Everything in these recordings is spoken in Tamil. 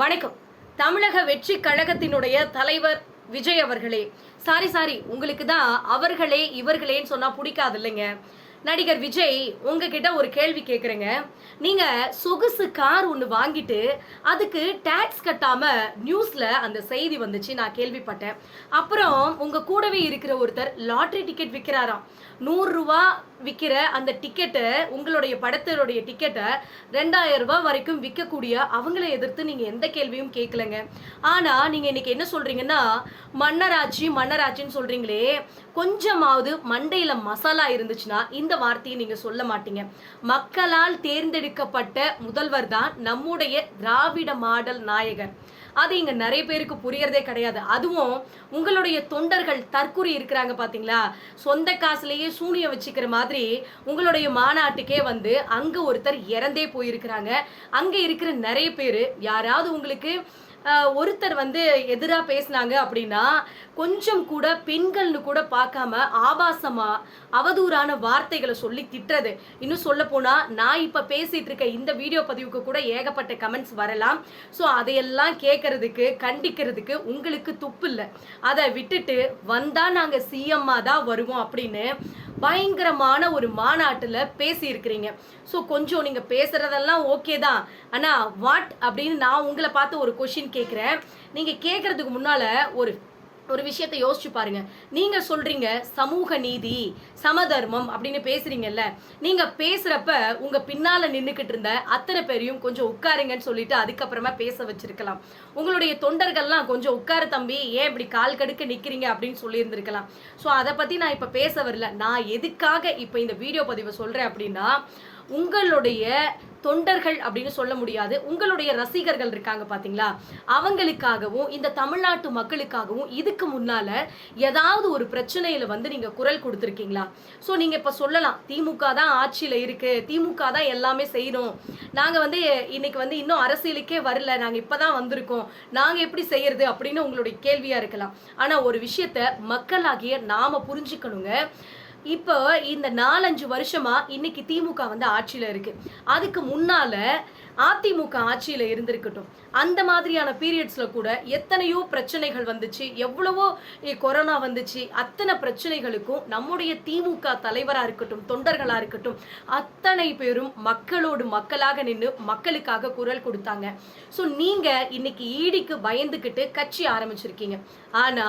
வணக்கம். தமிழக வெற்றி கழகத்தினுடைய தலைவர் விஜய் அவர்களே. சாரி சாரி உங்களுக்கு தான் அவர்களே இவர்களேன்னு சொன்னால் பிடிக்காது இல்லைங்க. நடிகர் விஜய் உங்ககிட்ட ஒரு கேள்வி கேட்குறேங்க நீங்கள் சொகுசு கார் ஒன்று வாங்கிட்டு அதுக்கு டேக்ஸ் கட்டாமல் நியூஸில் அந்த செய்தி வந்துச்சு நான் கேள்விப்பட்டேன். அப்புறம் உங்கள் கூடவே இருக்கிற ஒருத்தர் லாட்ரி டிக்கெட் விற்கிறாராம் நூறுரூவா விற்கிற அந்த டிக்கெட்டை உங்களுடைய படத்தினுடைய டிக்கெட்டை ரெண்டாயிரம் ரூபாய் வரைக்கும் விற்கக்கூடிய அவங்கள எதிர்த்து நீங்கள் எந்த கேள்வியும் கேட்கலங்க ஆனால் நீங்கள் இன்னைக்கு என்ன சொல்கிறீங்கன்னா மன்னராட்சி மன்னராட்சின்னு சொல்கிறீங்களே கொஞ்சமாவது மண்டையில் மசாலா இருந்துச்சுன்னா இந்த வார்த்தையை நீங்கள் சொல்ல மாட்டீங்க. மக்களால் தேர்ந்தெடுக்கப்பட்ட முதல்வர் தான் நம்முடைய திராவிட மாடல் நாயகர். அது இங்க நிறைய பேருக்கு புரியறதே கிடையாது. அதுவும் உங்களுடைய தொண்டர்கள் தற்குறி இருக்கிறாங்க பாத்தீங்களா? சொந்த காசுலயே சூனியம் வச்சுக்கிற மாதிரி உங்களுடைய மாநாட்டுக்கே வந்து அங்க ஒருத்தர் இறந்தே போயிருக்கிறாங்க. அங்க இருக்கிற நிறைய பேர் யாராவது உங்களுக்கு ஒருத்தர் வந்து எதிராக பேசுனாங்க அப்படின்னா கொஞ்சம் கூட பெண்கள்னு கூட பார்க்காம ஆபாசமா அவதூறான வார்த்தைகளை சொல்லி திட்டுறது. இன்னும் சொல்ல போனா நான் இப்ப பேசிட்டு இருக்க இந்த வீடியோ பதிவுக்கு கூட ஏகப்பட்ட கமெண்ட்ஸ் வரலாம். ஸோ அதையெல்லாம் கேட்கறதுக்கு கண்டிக்கிறதுக்கு உங்களுக்கு துப்பு இல்லை அதை விட்டுட்டு வந்தா நாங்க சிஎம்மா தான் வருவோம் அப்படின்னு பயங்கரமான ஒரு மாநாட்டில் பேசியிருக்கிறீங்க. ஸோ கொஞ்சம் நீங்கள் பேசுகிறதெல்லாம் ஓகே தான். ஆனால் வாட் அப்படின்னு நான் உங்களை பார்த்து ஒரு கொஷின் கேட்குறேன். நீங்கள் கேட்குறதுக்கு முன்னால் ஒரு ஒரு விஷயத்தை யோசிச்சு பாருங்க. நீங்க சொல்றீங்க சமூக நீதி சமதர்மம் அப்படின்னு பேசுறீங்கல்ல. நீங்க பேசுறப்ப உங்க பின்னால நின்றுக்கிட்டு இருந்த அத்தனை பேரையும் கொஞ்சம் உட்காருங்கன்னு சொல்லிட்டு அதுக்கப்புறமா பேச வச்சிருக்கலாம். உங்களுடைய தொண்டர்கள்லாம் கொஞ்சம் உட்கார தம்பி ஏன் இப்படி கால் கடுக்க நிக்கிறீங்க அப்படின்னு சொல்லியிருந்திருக்கலாம். ஸோ அதை பத்தி நான் இப்ப பேச வரல. நான் எதுக்காக இப்ப இந்த வீடியோ பதிவை சொல்றேன் அப்படின்னா உங்களுடைய தொண்டர்கள் அப்படின்னு சொல்ல முடியாது. உங்களுடைய ரசிகர்கள் இருக்காங்க பார்த்தீங்களா அவங்களுக்காகவும் இந்த தமிழ்நாட்டு மக்களுக்காகவும் இதுக்கு முன்னால் ஏதாவது ஒரு பிரச்சனையில் வந்து நீங்கள் குரல் கொடுத்துருக்கீங்களா? ஸோ நீங்கள் இப்போ சொல்லலாம். திமுக தான் ஆட்சியில் இருக்குது திமுக தான் எல்லாமே செய்யணும். நாங்கள் வந்து இன்னைக்கு வந்து இன்னும் அரசியலுக்கே வரல. நாங்கள் இப்போ தான் வந்திருக்கோம். நாங்கள் எப்படி செய்யறது அப்படின்னு உங்களுடைய கேள்வியாக இருக்கலாம். ஆனால் ஒரு விஷயத்த மக்களாகிய நாம புரிஞ்சுக்கணுங்க. இப்போ இந்த நாலஞ்சு வருஷமா இன்னைக்கு திமுக வந்து ஆட்சியில இருக்கு. அதுக்கு முன்னால அதிமுக ஆட்சியில இருந்திருக்கட்டும். அந்த மாதிரியான பீரியட்ஸ்ல கூட எத்தனையோ பிரச்சனைகள் வந்துச்சு. எவ்வளவோ கொரோனா வந்துச்சு. அத்தனை பிரச்சனைகளுக்கும் நம்முடைய திமுக தலைவரா இருக்கட்டும் தொண்டர்களா இருக்கட்டும் அத்தனை பேரும் மக்களோடு மக்களாக நின்று மக்களுக்காக குரல் கொடுத்தாங்க. ஸோ நீங்க இன்னைக்கு ஈடிக்கு பயந்துக்கிட்டு கட்சி ஆரம்பிச்சிருக்கீங்க. ஆனா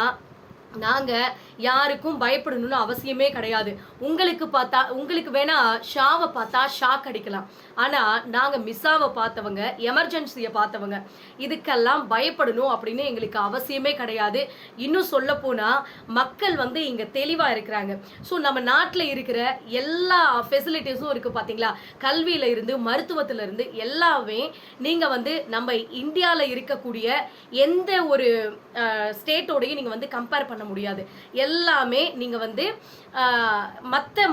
நாங்கள் யாருக்கும் பயப்படணும்னு அவசியமே கிடையாது. உங்களுக்கு பார்த்தா உங்களுக்கு வேணா ஷாவை பார்த்தா ஷாக் அடிக்கலாம். ஆனால் நாங்கள் மிஸ்ஸாவை பார்த்தவங்க எமர்ஜென்சியை பார்த்தவங்க இதுக்கெல்லாம் பயப்படணும் அப்படின்னு எங்களுக்கு அவசியமே கிடையாது. இன்னும் சொல்ல மக்கள் வந்து இங்கே தெளிவாக இருக்கிறாங்க. ஸோ நம்ம நாட்டில் இருக்கிற எல்லா ஃபெசிலிட்டிஸும் இருக்குது பார்த்தீங்களா கல்வியில் இருந்து மருத்துவத்தில் இருந்து எல்லாமே நீங்கள் வந்து நம்ம இந்தியாவில் இருக்கக்கூடிய எந்த ஒரு ஸ்டேட்டோடையும் நீங்கள் வந்து கம்பேர் பண்ண முடியாது. எல்லாமே நீங்கள் வந்து மற்ற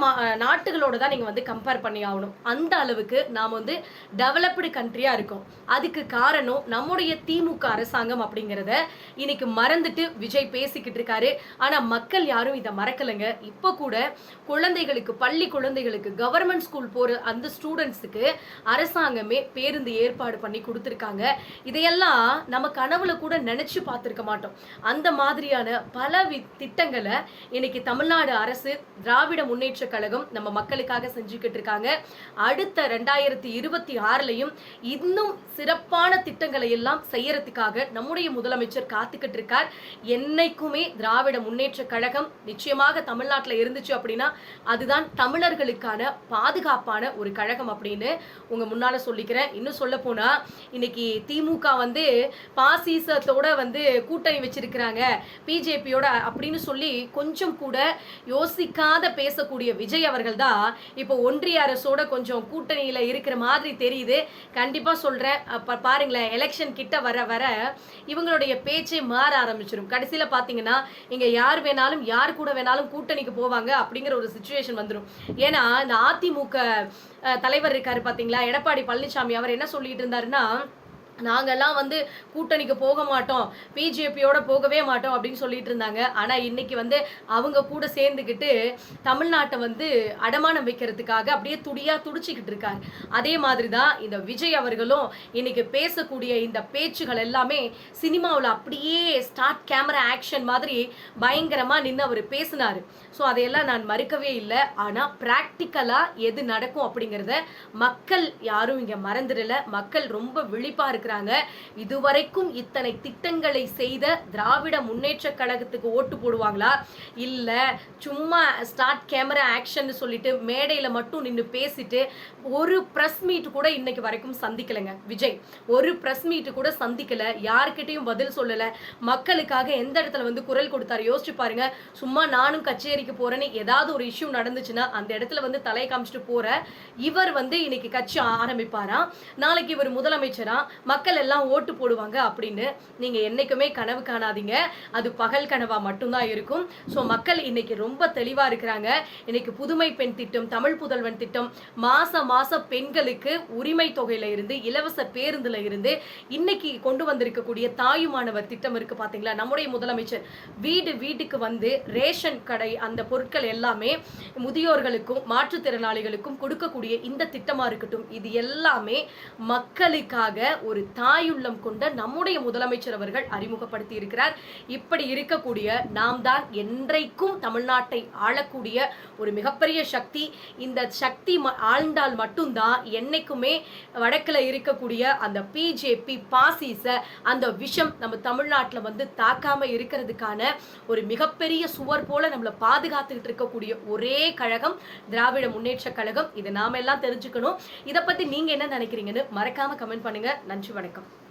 நாட்டுகளோட தான் நீங்கள் வந்து கம்பேர் பண்ணி ஆகணும். அந்த அளவுக்கு நாம் வந்து டெவலப்டு கண்ட்ரியாக இருக்கோம். அதுக்கு காரணம் நம்முடைய திமுக அரசாங்கம் அப்படிங்கிறத இன்னைக்கு மறந்துட்டு விஜய் பேசிக்கிட்டு இருக்காரு. ஆனால் மக்கள் யாரும் இதை மறக்கலைங்க. இப்போ கூட குழந்தைகளுக்கு பள்ளி குழந்தைகளுக்கு கவர்மெண்ட் ஸ்கூல் போகிற அந்த ஸ்டூடெண்ட்ஸுக்கு அரசாங்கமே பேருந்து ஏற்பாடு பண்ணி கொடுத்துருக்காங்க. இதையெல்லாம் நம்ம கனவுல கூட நினச்சி பார்த்துருக்க மாட்டோம். அந்த மாதிரியான பல வி- திட்டங்களை இன்னைக்கு தமிழ்நாடு அரசு திராவிட முன்னேற்ற கழகம் நம்ம மக்களுக்காக செஞ்சுக்கிட்டு இருக்காங்க. அடுத்த ரெண்டாயிரத்தி இருபத்தி ஆறுலையும் இன்னும் சிறப்பான திட்டங்களை எல்லாம் செய்யறதுக்காக நம்முடைய முதலமைச்சர் காத்துக்கிட்டு இருக்கார் என்னைக்குமே திராவிட முன்னேற்ற கழகம் நிச்சயமாக தமிழ்நாட்டில் இருந்துச்சு அப்படின்னா அதுதான் தமிழர்களுக்கான பாதுகாப்பான ஒரு கழகம் அப்படின்னு உங்க முன்னால சொல்லிக்கிறேன். இன்னும் சொல்ல போனா இன்னைக்கு திமுக வந்து பாசிசத்தோட வந்து கூட்டணி வச்சிருக்கிறாங்க. பிஜேபியோட அப்படின்னு சொல்லி கொஞ்சம் கூட யோசிக்காத பேசக்கூடிய விஜய் அவர்கள் தான் இப்போ ஒன்றிய அரசோட கொஞ்சம் கூட்டணியில இருக்கிற மாதிரி தெரியுது. கண்டிப்பாக சொல்கிறேன் பாருங்களேன் எலெக்ஷன் கிட்ட வர வர இவங்களுடைய பேச்சே மாற ஆரம்பிச்சிடும் கடைசியில் பார்த்தீங்கன்னா இங்கே யார் வேணாலும் யார் கூட வேணாலும் கூட்டணிக்கு போவாங்க அப்படிங்கிற ஒரு சுச்சுவேஷன் வந்துடும் ஏன்னா இந்த அதிமுக தலைவர் இருக்காரு பார்த்தீங்களா எடப்பாடி பழனிசாமி அவர் என்ன சொல்லிட்டு இருந்தாருன்னா நாங்கெல்லாம் வந்து கூட்டணிக்கு போக மாட்டோம். பிஜேபியோட போகவே மாட்டோம் அப்படின்னு சொல்லிட்டு இருந்தாங்க. ஆனால் இன்னைக்கு வந்து அவங்க கூட சேர்ந்துக்கிட்டு தமிழ்நாட்டை வந்து அடமானம் வைக்கிறதுக்காக அப்படியே துடியாக துடிச்சிக்கிட்டு இருக்காரு அதே மாதிரி தான் இந்த விஜய் அவர்களும் இன்னைக்கு பேசக்கூடிய இந்த பேச்சுகள் எல்லாமே சினிமாவில் அப்படியே ஸ்டார்ட் கேமரா ஆக்ஷன் மாதிரி பயங்கரமாக நின்று அவர் பேசினார். ஸோ அதையெல்லாம் நான் மறுக்கவே இல்லை. ஆனால் ப்ராக்டிக்கலாக எது நடக்கும் அப்படிங்கிறத மக்கள் யாரும் இங்கே மறந்துடல. மக்கள் ரொம்ப விழிப்பாக இருக்கிற இருக்கிறாங்க இதுவரைக்கும் இத்தனை திட்டங்களை செய்த திராவிட முன்னேற்ற கழகத்துக்கு ஓட்டு போடுவாங்களா? இல்லை சும்மா ஸ்டார்ட் கேமரா ஆக்ஷன் சொல்லிட்டு மேடையில் மட்டும் நின்று பேசிட்டு ஒரு ப்ரெஸ் மீட் கூட இன்னைக்கு வரைக்கும் சந்திக்கலைங்க. விஜய் ஒரு ப்ரெஸ் மீட் கூட சந்திக்கல. யார்கிட்டையும் பதில் சொல்லல. மக்களுக்காக எந்த இடத்துல வந்து குரல் கொடுத்தாரு? யோசிச்சு பாருங்க. சும்மா நானும் கச்சேரிக்கு போறேன்னு ஏதாவது ஒரு இஷ்யூ நடந்துச்சுன்னா அந்த இடத்துல வந்து தலை காமிச்சிட்டு போற. இவர் வந்து இன்னைக்கு கட்சி ஆரம்பிப்பாராம் நாளைக்கு இவர் முதலமைச்சரா? மக்கள் எல்லாம் ஓட்டு போடுவாங்க அப்படின்னு நீங்க என்னைக்குமே கனவு காணாதீங்க. அது பகல் கனவா மட்டும்தான் இருக்கும். ஸோ மக்கள் இன்னைக்கு ரொம்ப தெளிவா இருக்கிறாங்க. இன்னைக்கு புதுமை பெண் திட்டம் தமிழ் புதல்வன் திட்டம் மாச மாச பெண்களுக்கு உரிமை தொகையில இருந்து இலவச பேருந்துல இருந்து இன்னைக்கு கொண்டு வந்திருக்கக்கூடிய தாயுமானவர் திட்டம் இருக்கு பாத்தீங்களா? நம்முடைய முதலமைச்சர் வீடு வீட்டுக்கு வந்து ரேஷன் கடை அந்த பொருட்கள் எல்லாமே முதியோர்களுக்கும் மாற்றுத்திறனாளிகளுக்கும் கொடுக்கக்கூடிய இந்த திட்டமா இருக்கட்டும். இது எல்லாமே மக்களுக்காக ஒரு தாயுள்ளம் கொண்ட நம்முடைய முதலமைச்சர் அவர்கள் அறிமுகப்படுத்தி இருக்கிறார் இப்படி இருக்கக்கூடிய நாம் தான் என்றைக்கும் தமிழ்நாட்டை ஆளக்கூடிய ஒரு மிகப்பெரிய சக்தி. இந்த சக்தி ம- ஆழ்ந்தால் மட்டும்தான் என்னைக்குமே வடக்கில் இருக்கக்கூடிய அந்த பிஜேபி பாசிச அந்த விஷம் நம்ம தமிழ்நாட்டில் வந்து தாக்காம இருக்கிறதுக்கான ஒரு மிகப்பெரிய சுவர் போல நம்மளை பாதுகாத்துக்கிட்டு இருக்கக்கூடிய ஒரே கழகம் திராவிட முன்னேற்ற கழகம். இதை நாம எல்லாம் தெரிஞ்சுக்கணும். இதை பத்தி நீங்க என்ன நினைக்கிறீங்கன்னு மறக்காம கமெண்ட் பண்ணுங்க. நன்றி வணக்கம்.